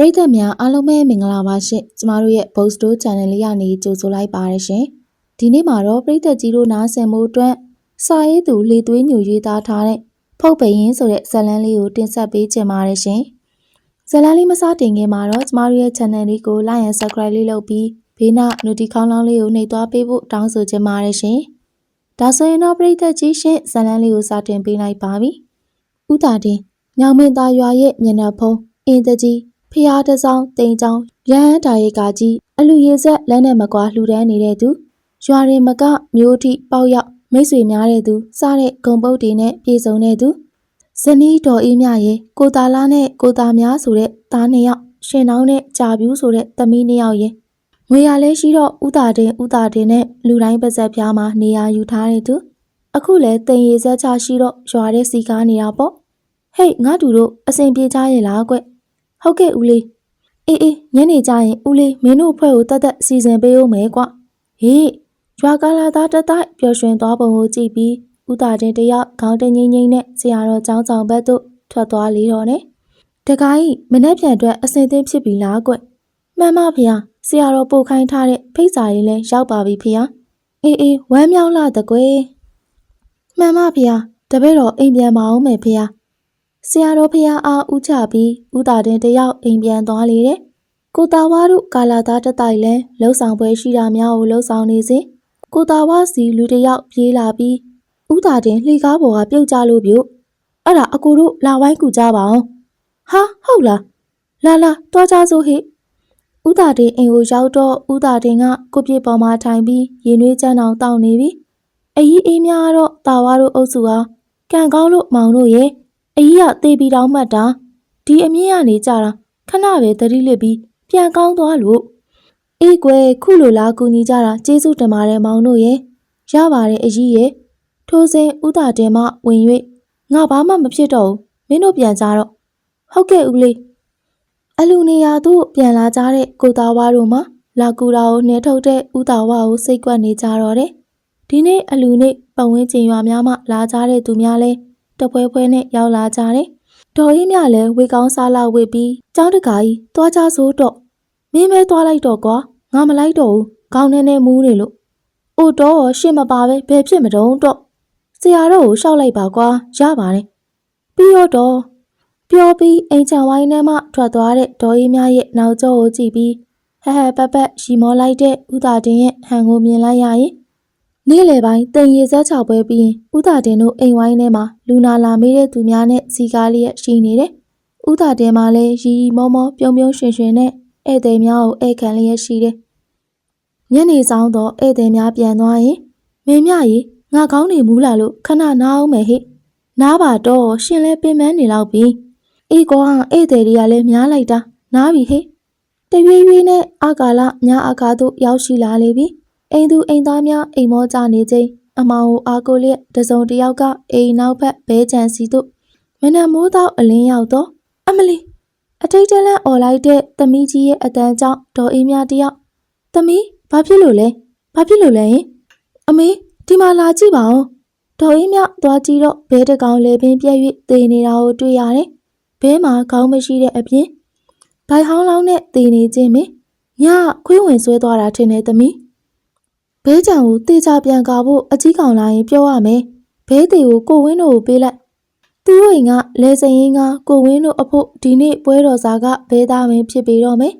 ပရိသတ်များအားလုံးပဲမင်္ဂလာပါရှင်ကျမတို့ရဲ့ Boss Store Channel လေးကနေကြိုဆိုလိုက်ပါရရှင်ဒီနေ့မှာတော့ပရိသတ်ကြီးတို့နားဆင်မှုအတွက်စာရေးသူလေသွေးညူရေးသားထားတဲ့ဖုတ်ပရင်ဆိုတဲ့ဇာတ်လမ်းလေးကိုတင်ဆက်ပေးချင်ပါတယ်ရှင်ဇာတ်လမ်းလေးမစတင်ခင်မှာတော့ကျမတို့ရဲ့ channel လေးကို like and subscribe လေးလုပ်ပြီးဘေးနာ notification လောင်းလေးကိုနှိပ်သွားပေးဖို့တောင်းဆိုချင်ပါတယ်ရှင်ဒါဆိုရင်တော့ပရိသတ်ကြီးရှင်ဇာတ်လမ်းလေးကိုစတင်ပေးလိုက်ပါပြီဥတာတင်ညောင်မင်းသားရွာရဲ့မျက်နှာဖုံးအင်းတကြီး ဖျားတစောင်းတိန်ချောင်းရဟန်းတာရိကကြီးအလူရည်ဆက်လက်နဲ့မကွာလှူဒန်းနေတဲ့သူရွာရင်မကမျိုးထိပေါက်ရောက်မိတ်ဆွေများတဲ့သူစတဲ့ဂုံပုတ်တွေနဲ့ပြည်စုံတဲ့သူဇနီးတော်အေးမြရဲ့ကိုတာလာနဲ့ကိုတာများဆိုတဲ့သားနှစ်ယောက်ရှင်နောင်းနဲ့ကြာပြူးဆိုတဲ့သမီးနှစ်ယောက်ရဲ့ငွေရလဲရှိတော့ဥတာတင်ဥတာတင်နဲ့လူတိုင်းပါဇက်ဖျားမှာနေရာယူထားတဲ့သူအခုလဲတင်ရည်ဆက်ချရှိတော့ရွာတဲ့စီကားနေတာပေါ့ဟေ့ငါတူတို့အစဉ်ပြေးကြရဲ့လားကွ ဟုတ်ကဲ့ဦးလေးအေးအေးညနေကျရင်ဦးလေးမင်းတို့အဖွဲ့ကိုတတ်တက်စီစဉ်ပေးဦးမယ်ကွဟေးရွာကလာသားတတိုက်ပျော်ရွှင်သွားပုံကိုကြည့်ပြီးဥတာတင်တယောက်ခေါင်းတငိမ့်ငိမ့်နဲ့ဆရာတော်ចောင်းဆောင်ဘက်သို့ထွက်သွားလေတော့နဲ့တခါကြီးမနှက်ပြန်အတွက်အစင်သင်းဖြစ်ပြီလားကွမှန်ပါဗျာဆရာတော်ပို့ခိုင်းထားတဲ့ဖိတ်စာရေးလဲရောက်ပါပြီဖေ။အေးအေးဝမ်းမြောက်လာတကွယ်။မှန်ပါဗျာတပည့်တော်အိမ်ပြန်မအောင်မယ်ဖေ။ ဆရာတော်ဖះအားဥချပြီးဥတာတင်တယောက်အိမ်ပြန်သွားလေတဲ့။ကိုတာဝါတို့ကာလာသားတတိုက်လဲလှုပ်ဆောင်ပွဲရှိတာများကိုလှုပ်ဆောင်နေစဉ်ကိုတာဝါစီလူတယောက်ပြေးလာပြီးဥတာတင်လှေကားပေါ်ကပြုတ်ကျလို့ပြုတ်အဲ့ဒါအကိုတို့လာဝိုင်းကူကြပါအောင်။ဟာဟုတ်လားလာလာတွားကြစို့ဟိဥတာတင်အိမ်ကိုရောက်တော့ဥတာတင်ကကိုပြေပေါ်မှာထိုင်ပြီးရင်နှွေးချမ်းအောင်တောင်းနေပြီအကြီးအေးများတော့တာဝါတို့အုပ်စုဟာကံကောင်းလို့မောင်တို့ရဲ့ အကြီးကသေပြီးတောင်းမှတ်တာဒီအမြင့်ကနေကြတာခဏပဲသတိလစ်ပြီးပြန်ကောင်းသွားလို့အေးကွယ်ခုလိုလားကူညီကြတာကျေးဇူးတင်ပါတယ်မောင်တို့ရဲ့ရပါတယ်အကြီးရဲ့ထိုစဉ်ဥတာတင်မှဝင်၍ငါဘာမှမဖြစ်တော့ဘူးမင်းတို့ပြန်ကြတော့ဟုတ်ကဲ့ဦးလေးအလူနေရာသို့ပြန်လာကြတဲ့ကိုသားဝါတို့မှလာကူတာကိုနှဲထုတ်တဲ့ဥတာဝါကိုစိတ်ကွက်နေကြတော့တယ်ဒီနေ့အလူနေ့ပတ်ဝန်းကျင်ရွာများမှလာကြတဲ့သူများလဲ တပွဲပွဲနဲ့ရောက်လာကြတယ်ဒေါ်ကြီးမြလည်းဝေကောင်းစားလာဝေပြီးကျောင်းတကာကြီးသွားကြဆိုတော့မင်းမဲသွားလိုက်တော့ကွာငါမလိုက်တော့ဘူးခေါင်းထဲနဲ့မူးနေလို့အိုတော့ရှင့်မပါပဲဘယ်ဖြစ်မတုံးတော့ဆရာတော်ကိုရှောက်လိုက်ပါကွာရပါတယ်ပြီးတော့တော့ပြောပြီးအိမ်ချံဝိုင်းထဲမှထွက်သွားတဲ့ဒေါ်ကြီးများရဲ့နောက်ကျောကိုကြည့်ပြီးဟဟပပရီမောလိုက်တဲ့ဥသာတင်ရဲ့ဟန်ကိုမြင်လိုက်ရရင် နေ့လယ်ပိုင်းတင်ရီဇက်ချောက်ပွဲပြီးရင်ဥသာတင်တို့အိမ်ဝိုင်းထဲမှာလူနာလာမေးတဲ့သူများနဲ့စီကားလေးရရှိနေတယ်။ဥသာတင်မှလည်းရီရီမောမောပြုံးပြုံးရွှင်ရွှင်နဲ့ဧည့်သည်များကိုဧည့်ခံလျက်ရှိတယ်။ညနေဆောင်တော့ဧည့်သည်များပြန်သွားရင်မင်းမြကြီးငါကောင်းနေမူးလာလို့ခဏနားအောင်မယ်ဟိ။နားပါတော့ရှင်လဲပင်ပန်းနေလောက်ပြီ။အေးကွာဧည့်သည်တွေကလည်းများလိုက်တာနားပြီဟိ။တရွေ့ရွေ့နဲ့အာကာလညအာကာသို့ရောက်ရှိလာလေပြီ။ အိမ်သူအိမ်သားများအိမ်မောကြနေချိန်အမောင်ကိုအားကိုလျက်တစုံတစ်ယောက်ကအိမ်နောက်ဘက်ဘဲချန်စီသို့မနက်မိုးတော့အလင်းရောက်တော့အမလီအထိတ်တလန့်អော်လိုက်တဲ့သမီးကြီးရဲ့အတန်းကြောင့်ဒေါ်အေးမြတယောက်သမီးဘာဖြစ်လို့လဲဘာဖြစ်လို့လဲဟင်အမေဒီမှာလာကြည့်ပါဦးဒေါ်အေးမြသွားကြည့်တော့ဘဲတကောင်လေပင်ပြက်၍သေနေတာကိုတွေ့ရတယ်ဘဲမှာခေါင်းမရှိတဲ့အပြင်ဘိုင်ဟောင်းလောင်းနဲ့သေနေခြင်းမင်းညခွေးဝင်ဆွဲသွားတာထင်တယ်သမီး ဘဲချံကိုတေချာပြန်ကာဖို့အကြီးကောင်လာရင်ပြောရမယ်ဘဲသေးကိုကိုဝင်းတို့ကိုပေးလိုက်သူတို့အိမ်ကလဲစရင်ကကိုဝင်းတို့အဖို့ဒီနေ့ပွဲတော်စာကဘဲသားမင်းဖြစ်ပြီးတော့မယ်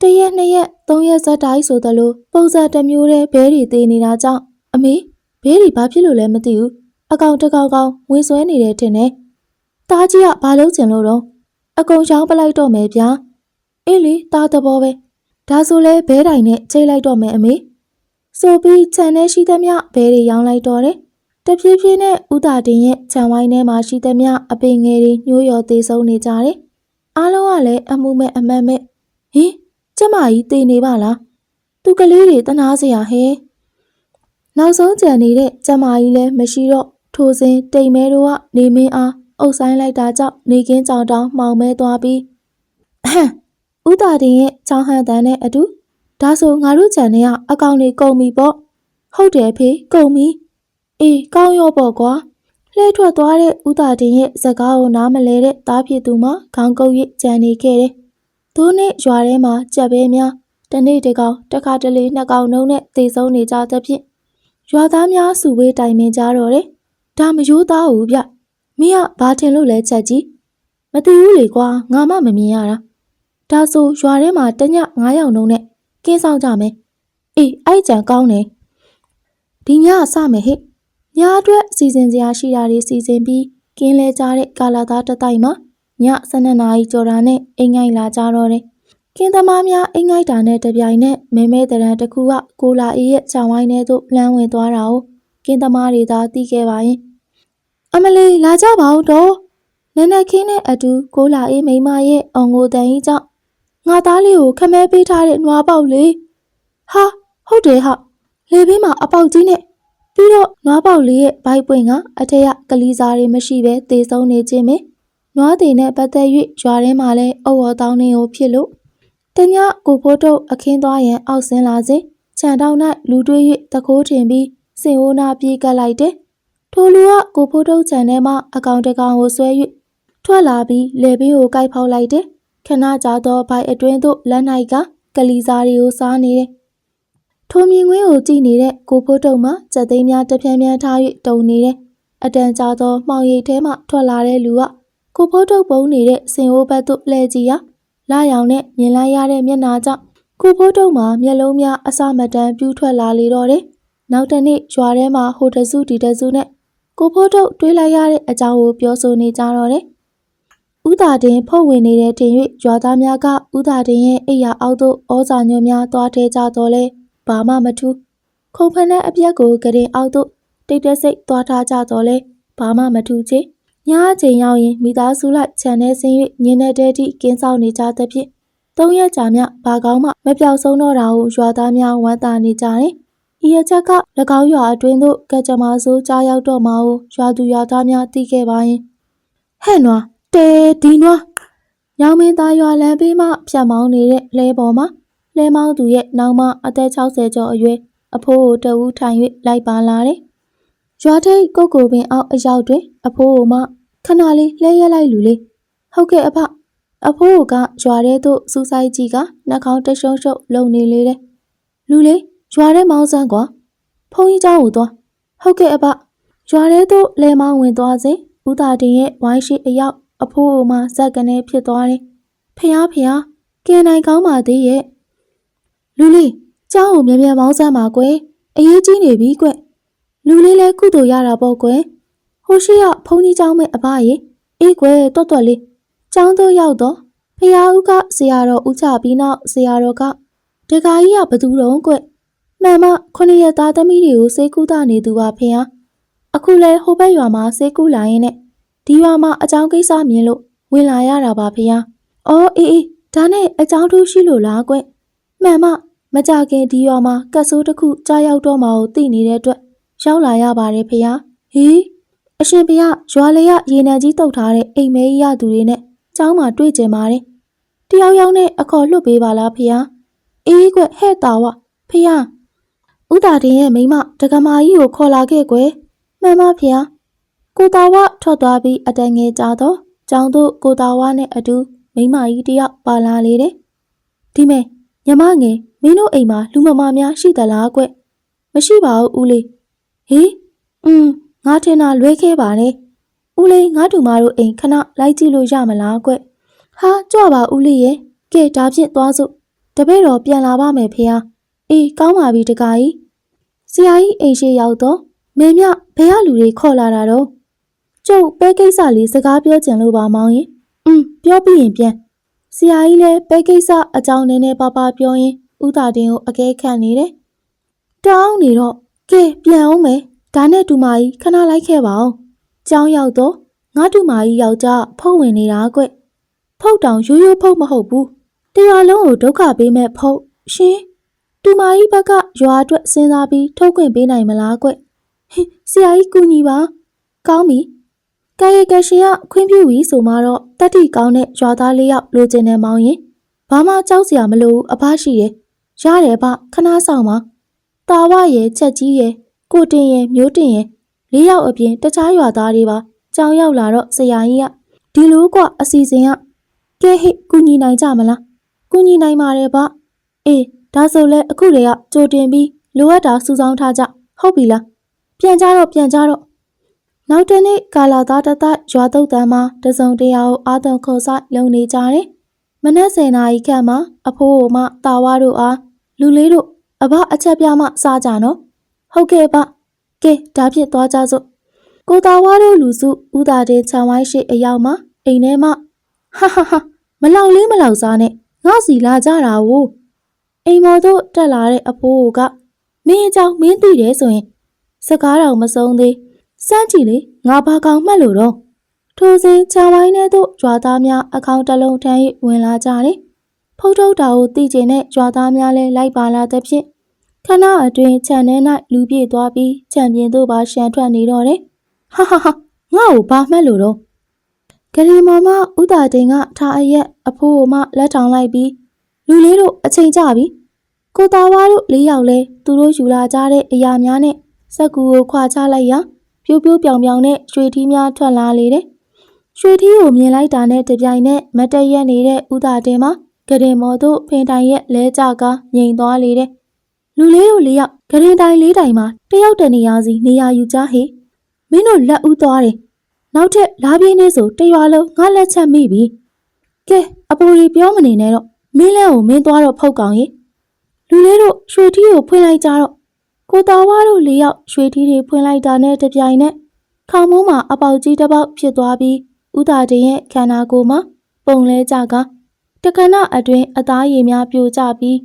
တရက်နှစ်ရက်သုံးရက်ဇက်တိုင်းဆိုသလိုပုံစံတစ်မျိုးတည်းဘဲတွေသေးနေတာကြောင့်အမေဘဲတွေဘာဖြစ်လို့လဲမသိဘူးအကောင်တကောင်ကောင်ဝင်ဆွဲနေတယ်ထင်တယ်တားကြီးကဘာလုပ်ချင်လို့တော့အကုန်ချောင်းပလိုက်တော့မယ်ဗျာအေးလေတားသဘောပဲဒါဆိုလဲဘဲတိုင်နဲ့ချိန်လိုက်တော့မယ်အမေ ဆိုပြီးခြံထဲရှိသမျှဘဲတွေရောင်းလိုက်တော့တယ်တဖြည်းဖြည်းနဲ့ဥတာတင်ရဲ့ခြံဝိုင်းထဲမှာရှိသမျှအပင်ငယ်တွေညှိုးရော်သေးဆုံးနေကြတယ်အားလုံးကလည်းအမှုမဲ့အမတ်မဲ့ဟင်ကျမကြီးတည်နေပါလားသူကလေးတွေတနာစရာဟဲ့နောက်ဆုံးကြံနေတဲ့ကျမကြီးလည်းမရှိတော့ထိုစဉ်တိမ်မဲတို့ကနေမင်းအားအုပ်ဆိုင်လိုက်တာကြောင့်နေကင်းကြောင်တောင်မှောင်မဲသွားပြီးဟမ်ဥတာတင်ရဲ့ချောင်းဟန်တန်းနဲ့အတူ ဒါဆိုငါတို့ခြံထဲကအကောင်တွေကုန်ပြီပေါ့ဟုတ်တယ်ဖေကုန်ပြီအေးကောင်းရောပေါ့ကွာလှဲထွက်သွားတဲ့ဥတာတင်ရဲ့စကားကိုနားမလဲတဲ့သားဖြစ်သူမှခေါင်းကုပ်ရစ်ကြံနေခဲ့တယ်သို့နှင့်ရွာထဲမှာကြက်ပဲများတစ်နေ့တစ်ကောင်တစ်ခါတလေနှစ်ကောင်နှုံးနဲ့သေဆုံးနေကြသဖြင့်ရွာသားများစုဝေးတိုင်ပင်ကြတော့တယ်။ဒါမရိုးသားဘူးဗျ။မင်းကဘာထင်လို့လဲချက်ကြီး။မသိဘူးလေကွာငါမှမမြင်ရတာ။ဒါဆိုရွာထဲမှာတည9ယောက်နှုံးနဲ့ ကင်းဆောင်ကြမယ်။အေးအဲ့ကြံကောင်းတယ်။ဒီညအစမယ်ဟဲ့။ညအတွက်စီစဉ်စရာရှိတာတွေစီစဉ်ပြီးကင်းလဲကြတဲ့ကာလာသားတစ်တိုက်မှာည12နာရီကျော်တာနဲ့အိမ်ငိုင်လာကြတော့တယ်။ကင်းသမားများအိမ်ငိုက်တာနဲ့တပြိုင်နက်မဲမဲတရံတစ်ခုကကိုလာအေးရဲ့ခြံဝိုင်းထဲသို့လမ်းဝင်သွားတာကိုကင်းသမားတွေသာသိခဲ့ပါရင်အမလီလာကြပါဦးတော့နက်နက်ခင်းနဲ့အတူကိုလာအေးမိန်းမရဲ့အောင်ကိုတန်ကြီးကြောင့် ငါသားလေးကိုခမဲပေးထားတဲ့နွားပေါက်လေးဟာဟုတ်တယ်ဟာလေဘေးမှာအပေါက်ကြီးနဲ့ပြီးတော့နွားပေါက်လေးရဲ့ဘိုက်ပွင့်ကအထက်ကကလေးစားတွေမရှိဘဲသေဆုံးနေခြင်းပဲနွားသေးနဲ့ပတ်သက်၍ရွာထဲမှာလဲအုပ်ဝတောင်းနေကိုဖြစ်လို့တညကိုဖိုးတို့အခင်းသွားရန်အောက်ဆင်းလာစဉ်ခြံတောင်း၌လူတွေး၍တကိုးထင်ပြီးစင်အိုးနာပြေးကပ်လိုက်တယ်။ထိုလူကကိုဖိုးတို့ခြံထဲမှအကောင်တကောင်ကိုဆွဲ၍ထွက်လာပြီးလေပင်ကိုကိုက်ဖောက်လိုက်တယ်။ ခဏကြာတော့ဘိုက်အတွင်းသို့လက်၌ကကလီစားတွေကိုစားနေတယ်။ထိုမြင်ကွင်းကိုကြည့်နေတဲ့ကိုဖိုးတို့မှစက်သိမ်းများတပြန်းပြန်းထား၍တုံနေတယ်။အတန်ကြာသောမှောင်ရိပ်ထဲမှထွက်လာတဲ့လူကကိုဖိုးထုတ်ပုံနေတဲ့စင်အိုးဘက်သို့လှည့်ကြည့်ရာလာရောင်နဲ့မြင်လိုက်ရတဲ့မျက်နှာကြောင့်ကိုဖိုးထုတ်မှာမျက်လုံးများအစမတန်ပြူးထွက်လာလေတော့တယ်။နောက်တစ်နေ့ရွာထဲမှာဟိုတစုဒီတစုနဲ့ကိုဖိုးထုတ်တွေးလိုက်ရတဲ့အကြောင်းကိုပြောဆိုနေကြတော့တယ်။ ဥသာတင်ဖုတ်ဝင်နေတဲ့တင်၍ရွာသားများကဥသာတင်ရဲ့အိယာအောက်သို့ဩဇာညွှန်းများသွားထဲကြတော့လဲဘာမှမထူးခုံဖက်တဲ့အပြက်ကိုကရင်အောက်သို့တိတ်တဆိတ်သွားထားကြတော့လဲဘာမှမထူးချေညအချိန်ရောက်ရင်မိသားစုလိုက်ခြံထဲဆင်း၍ညနေတဲတိကင်းဆောင်နေကြသဖြင့်သုံးရက်ကြာမြဘာကောင်းမှမပြောက်ဆုံးတော့တာကိုရွာသားများဝမ်းသာနေကြတယ်။ဤအချက်က၎င်းရွာအတွင်းသို့ကကြမ္မာဆိုးကြားရောက်တော့မှာကိုရွာသူရွာသားများသိခဲ့ပါရင်ဟဲ့နွား တဲဒီနွားညောင်မင်းသားရွာလမ်းဘေးမှဖြတ်မောင်းနေတဲ့လဲပေါ်မှာလဲမောင်းသူရဲ့နောက်မှအသက်60ကျော်အရွယ်အဖိုးကိုတဝူးထိုင်၍လိုက်ပါလာတယ်။ ရွာထိပ်ကိုကိုပင်အောက်အရောက်တွင်အဖိုးကမှခဏလေးလှဲရက်လိုက်လူလေးဟုတ်ကဲ့အဖအဖိုးကရွာထဲသို့စူးဆိုင်ကြည့်ကနှာခေါင်းတရှုံရှုံလုံနေလေတဲ့လူလေးရွာထဲမောင်းစမ်းကွာဖုန်းကြီးเจ้าကိုသွားဟုတ်ကဲ့အဖရွာထဲသို့လဲမောင်းဝင်သွားစဉ်ဦးသာတင်ရဲ့ဝိုင်းရှိအရောက် အဖိုးအိုမှာဇက်ကနေဖြစ်သွားတယ်။ဖះဖះကင်နိုင်ကောင်းပါသေးရဲ့။လူလေးကြောင်းကိုမြဲမြဲမောင်းစားပါကွယ်။အရေးကြီးနေပြီကွယ်။လူလေးလည်းကုသိုလ်ရတာပေါ့ကွယ်။ဟိုရှိရဖုန်ကြီးเจ้าမဲ့အဖရေအေးကွယ်တော်တော်လေး။ကျောင်းသို့ရောက်တော့ဖះဦးကဆရာတော်ဦးချပြီးနောက်ဆရာတော်ကဒကာကြီးကဘသူတုံးကွယ်။မှန်မခုနှစ်ရက်သားသမီးတွေကိုစေကူတာနေသူပါဖះ။အခုလဲဟိုဘက်ရွာမှာစေကူလာရင်နဲ့ ဒီရွာမှာအကြောင်းကိစ္စမြင်လို့ဝင်လာရတာပါဖះအော်အေးအေးဒါနဲ့အကြောင်းထူးရှိလို့လားကွမှန်မမကြခင်ဒီရွာမှာကတ်ဆိုးတစ်ခုကြားရောက်တော့မှကိုသိနေတဲ့အတွက်ရောက်လာရပါတယ်ဖေယားဟေးအရှင်ဖေယားရွာလေရရေနံကြီးတုတ်ထားတဲ့အိမ်မဲကြီးရသူတွေနဲ့ကျောင်းမှာတွေ့ကြပါတယ်တယောက်ယောက်နဲ့အခေါ်လွတ်ပေးပါလားဖေယားအေးကွဟဲ့တာဝဖေယားဥတာတင်ရဲ့မိမတက္ကမကြီးကိုခေါ်လာခဲ့ကွယ်မှန်ပါဖေယား ကိုတာဝထွက်သွားပြီးအတန်ငယ်ကြတော့ကျောင်းသို့ကိုတာဝနဲ့အတူမိမကြီးတယောက်ပါလာလေတယ်ဒီမဲ့ညမငယ်မင်းတို့အိမ်မှာလူမမာများရှိသလားကွမရှိပါဘူးဦးလေးဟေးอืมငါထင်တာလွဲခဲ့ပါနဲ့ဦးလေးငါတို့မတို့အိမ်ခဏလိုက်ကြည့်လို့ရမလားကွဟာကြွပါဦးလေးရဲ့ကဲဒါဖြင့်သွားစို့တပည့်တော်ပြန်လာပါမယ်ဖေဟာအေးကောင်းပါပြီတခါကြီးဆရာကြီးအိမ်ရှိရောက်တော့မင်းမြဘယ်ကလူတွေခေါ်လာတာတော့ ကျုပ်ပဲကိစ္စလေးစကားပြောချင်လို့ပါမောင်ရင်อืมပြောပြီးရင်ပြန်ဆရာကြီးလည်းပဲကိစ္စအကြောင်းနည်းနည်းပါးပါးပြောရင်ဥသာတင်ကိုအကဲခတ်နေတယ်တောင်းနေတော့ကဲပြန်အောင်မယ်ဒါနဲ့တူမကြီးခဏလိုက်ခဲ့ပါအောင်ကျောင်းရောက်တော့ငါတူမကြီးယောက်ျားဖုတ်ဝင်နေတာကွဖုတ်တောင်ရိုးရိုးဖုတ်မဟုတ်ဘူးတရားလုံးကိုဒုက္ခပေးမဲ့ဖုတ်ရှင်တူမကြီးဘက်ကရွာအတွက်စဉ်းစားပြီးထုတ်ခွင့်ပေးနိုင်မလားကွဟင်ဆရာကြီးကူညီပါကောင်းပြီ ကာယကရှင်ကခွင့်ပြုပြီဆိုမှတော့တတိကောင်းတဲ့ရွာသားလေးယောက်လိုချင်တယ်မောင်ရင်ဘာမှကြောက်စရာမလိုဘူးအဖရှိတယ်ရတယ်ဗျခဏဆောင်ပါတာဝရဲ့ချက်ကြီးရဲ့ကိုတင်ရဲ့မျိုးတင်ရဲ့လေးယောက်အပြင်တခြားရွာသားတွေပါကြောင်ရောက်လာတော့ဆရာကြီးကဒီလိုကွအစီအစဉ်ကကဲဟိကူညီနိုင်ကြမလားကူညီနိုင်ပါတယ်ဗျအေးဒါဆိုလဲအခုတည်းကကြိုတင်ပြီးလိုအပ်တာစုဆောင်းထားကြဟုတ်ပြီလားပြန်ကြတော့ပြန်ကြတော့ နောက်တစ်နေ့ကာလာသားတစ်သက်ရွာတုတ်တန်းမှာတစုံတရာကိုအာသွန်ခေါ်ဆိုင်လုံနေကြတယ်မနက်10နာရီခန့်မှာအဖိုးအိုမှတာဝါတို့အားလူလေးတို့အဘအချက်ပြမှစားကြနော်ဟုတ်ကဲ့ဗျကဲဒါဖြင့်သွားကြစို့ကိုတာဝါတို့လူစုဦးတာတဲ့ခြံဝိုင်းရှိအရောက်မှာအိမ်ထဲမှာဟာဟာဟာမလောက်လေးမလောက်စားနဲ့ငါစီလာကြတာဝို့အိမ်မော်တို့တက်လာတဲ့အဖိုးကမင်းအကြောင်းမင်းသိတယ်ဆိုရင် စကားတော်မဆုံးသေး စမ်းကြည့်လေငါဘာကောင်မှတ်လို့တော့ထိုစဉ်ခြံဝိုင်းထဲသို့ကြွာသားများအခေါင်တစ်လုံးထမ်း၍ဝင်လာကြတယ်ဖုတ်ထုတ်တာကိုသိကျင်တဲ့ကြွာသားများလည်းလိုက်ပါလာတဲ့ဖြင့်ခဏအတွင်းခြံထဲ၌လူပြေသွားပြီးခြံပြင်သို့ပါရှန်ထွက်နေတော့တယ်ဟာဟာဟာငါ့ကိုဘာမှတ်လို့တော့ဂရီမော်မဥတာတင်ကထားအရက်အဖိုးကိုမှလက်ထောင်လိုက်ပြီးလူလေးတို့အချိန်ကြပြီကိုသားဝါတို့လေးယောက်လဲသူတို့ယူလာကြတဲ့အရာများနဲ့စက်ကူကိုခွာချလိုက်ရာ ပြိုးပြိုးပြောင်ပြောင်နဲ့ရွှေထီးများထွက်လာလေတယ်ရွှေထီးကိုမြင်လိုက်တာနဲ့တပြိုင်နက်မတ်တက်ရက်နေတဲ့ဥတာတင်မှာဂရင်မော်တို့ဖင်တိုင်ရဲ့လဲကြကားငိန်သွားလေတယ်လူလေးတို့လေးယောက်ဂရင်တိုင်လေးတိုင်မှာတယောက်တနေရာစီနေရာယူကြဟေ့မင်းတို့လက်ဦးသွားတယ်။နောက်ထပ်လာပြင်းနေဆိုတရွာလုံးငါလက်ချက်မိပြီ။ကဲအပူရီပြောမနေနဲ့တော့မင်းလဲကိုမင်းသွားတော့ဖောက်ကောင်ရေ။လူလေးတို့ရွှေထီးကိုဖွင့်လိုက်ကြတော့ ကိုသားဝါတို့လေးယောက်ရွှေထီးတွေဖွင့်လိုက်တာနဲ့တပြိုင်နက်ခေါင်းမိုးမှာအပေါက်ကြီးတစ်ပေါက်ဖြစ်သွားပြီးဥတာတင်ရဲ့ခန္ဓာကိုယ်မှာပုံလဲကြကတခဏအတွင်းအသားရည်များပြိုကျပြီး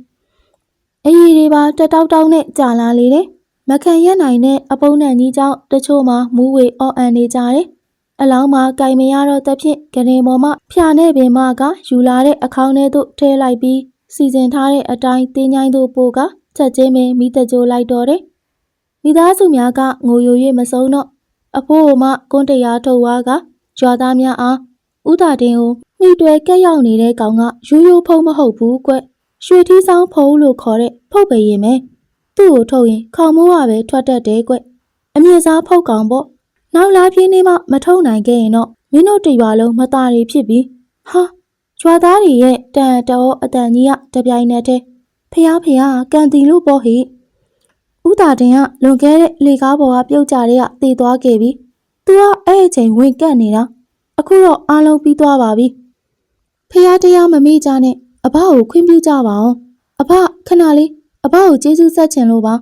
အရည်တွေပါတတောက်တောက်နဲ့ကြာလာလေတယ်မခံရနိုင်တဲ့အပုံးနဲ့ကြီးကြောင့်တချို့မှာမူးဝေအော်အန်နေကြတယ်။အလောင်းမှာကြိုင်မရတော့တဲ့ဖြင့်ကနေပေါ်မှာဖျာနဲ့ပင်မကယူလာတဲ့အခေါင်းထဲသို့ထည့်လိုက်ပြီးစီစဉ်ထားတဲ့အတိုင်းတင်းញိုင်းသို့ပို့က ချက်ချင်းပင်မိတကြိုလိုက်တော့တယ်။မိသားစုများကငိုယို၍မဆုံးတော့အဖိုးကမှကွန်းတရားထုတ်ဝါကရွာသားများအားဥတာတင်ကိုမိတွဲကက်ရောက်နေတဲ့ကောင်ကရိုးရိုးဖုံးမဟုတ်ဘူးကွ။ရွှေထီးဆောင်ဖုံးလို့ခေါ်တဲ့ဖုတ်ပေရင်ပဲ။သူ့ကိုထုတ်ရင်ခေါင်မိုးကပဲထွက်တတ်တယ်ကွအမြင့်စားဖုတ်ကောင်ပေါ့နောက်လာပြင်းနေမှမထုတ်နိုင်ခဲ့ရင်တော့မင်းတို့တရွာလုံးမသားတွေဖြစ်ပြီးဟာကျွာသားတွေရဲ့တန်တော်အတန်ကြီးကတပြိုင်နက်တည်း ဖះဖះကန်တီလို့ပေါ့ဟိဥတာတင်ကလွန်ခဲ့တဲ့လေကားပေါ်ကပြုတ်ကြတဲ့ကတေသွားခဲ့ပြီသူကအဲ့အချိန်ဝင်ကတ်နေတာအခုတော့အားလုံးပြီးသွားပါပြီဖះတရားမမေ့ကြနဲ့အဘကိုခွင့်ပြုကြပါအောင်အဘခဏလေးအဘကိုကျေးဇူးဆက်ချင်လို့ပါ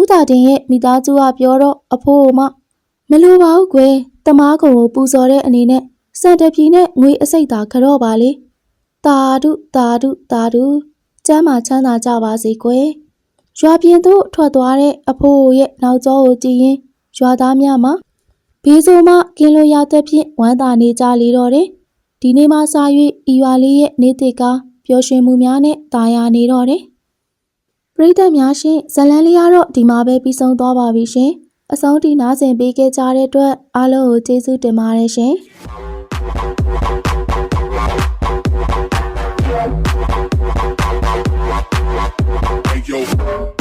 ဥတာတင်ရဲ့မိသားစုကပြောတော့အဖိုးကမမလိုပါဘူးကွယ်တမားကုံကိုပူဇော်တဲ့အနေနဲ့စံတပြီနဲ့ငွေအစိတ်သာခတော့ပါလေတာဒုတာဒုတာဒု ကျမ်းမာချမ်းသာကြပါစေကွယ်ရွာပြင်သို့ထွက်သွားတဲ့အဖိုးရဲ့နောက်ကျောကိုကြည့်ရင်ရွာသားများမှာဘေးဆိုးမှကင်းလို့ရတဲ့ဖြင့်ဝမ်းသာနေကြလေတော့တယ်ဒီနေ့မှစ၍ဤရွာလေးရဲ့နေတိတ်ကားပျော်ရွှင်မှုများနဲ့တာယာနေတော့တယ်ပရိသတ်များရှင်ဇတ်လန်းလေးကတော့ဒီမှာပဲပြီးဆုံးသွားပါပြီရှင်အဆုံးထိနားဆင်ပေးခဲ့ကြတဲ့အတွက်အားလုံးကိုကျေးဇူးတင်ပါတယ်ရှင် yo.